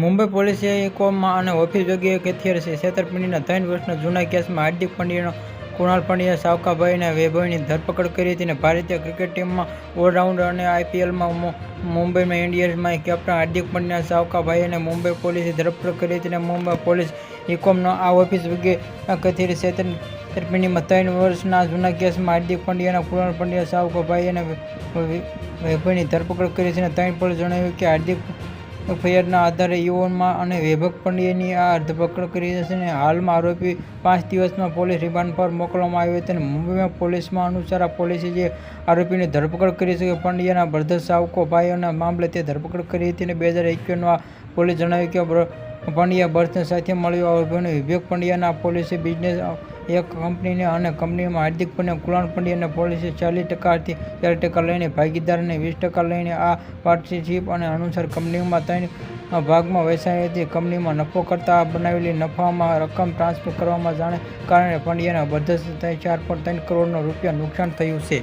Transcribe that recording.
મુંબઈ પોલીસે ઇકોમાં અને ઓફિસ જગ્યાએ છે છેતરપિંડીના ત્રણ વર્ષના જૂના કેસમાં હાર્દિક પંડ્યાનો કુણાલ પંડ્યા સાવકાભાઈ અને વૈભવની ધરપકડ કરી હતી અને ભારતીય ક્રિકેટ ટીમમાં ઓલરાઉન્ડર અને આઈપીએલમાં મુંબઈમાં ઇન્ડિયન્સમાં કેપ્ટન હાર્દિક પંડ્યા, સાવકાભાઈ અને મુંબઈ પોલીસે ધરપકડ કરી હતી અને મુંબઈ પોલીસ ઇકોમનો આ ઓફિસ વગેરે કથિત છેતરપિંડીમાં ત્રણ વર્ષના જૂના કેસમાં હાર્દિક પંડ્યાના કુણાલ પંડ્યા, સાવકાભાઈ અને વૈભવની ધરપકડ કરી છે અને ત્રણ પોલીસે જણાવ્યું કે હાર્દિક ફરિયાદના આધારે યુવાનમાં અને વૈભવ પંડ્યાની આ ધરપકડ કરી છે અને હાલમાં આરોપી પાંચ દિવસમાં પોલીસ રિમાન્ડ પર મોકલવામાં આવ્યો હતો અને મુંબઈમાં પોલીસમાં અનુસાર પોલીસે જે આરોપીની ધરપકડ કરી છે કે પંડ્યાના બ્રધર સાવકો ભાઈઓના મામલે તે ધરપકડ કરી હતી અને બે હજાર એકવીસનું પોલીસ જણાવ્યું કે પંડ્યા બર્થને સાથે મળ્યો આરોપીઓને વિવેક પંડ્યાના પોલીસે બિઝનેસ એક કંપનીને અને કંપનીમાં હાર્દિક પંડ્યા કુણાલ પંડ્યાને પોલીસે ચાલીસ ટકાથી ચાર ટકા લઈને ભાગીદારને વીસ ટકા લઈને આ પાર્ટનરશીપ અને અનુસાર કંપનીમાં ત્રણ ભાગમાં વેચાઈ હતી. કંપનીમાં નફો કરતા બનાવેલી નફામાં રકમ ટ્રાન્સફર કરવામાં જાણે કારણે પંડ્યાના બધા ચાર પોઈન્ટ ત્રણ કરોડનો રૂપિયા નુકસાન થયું છે.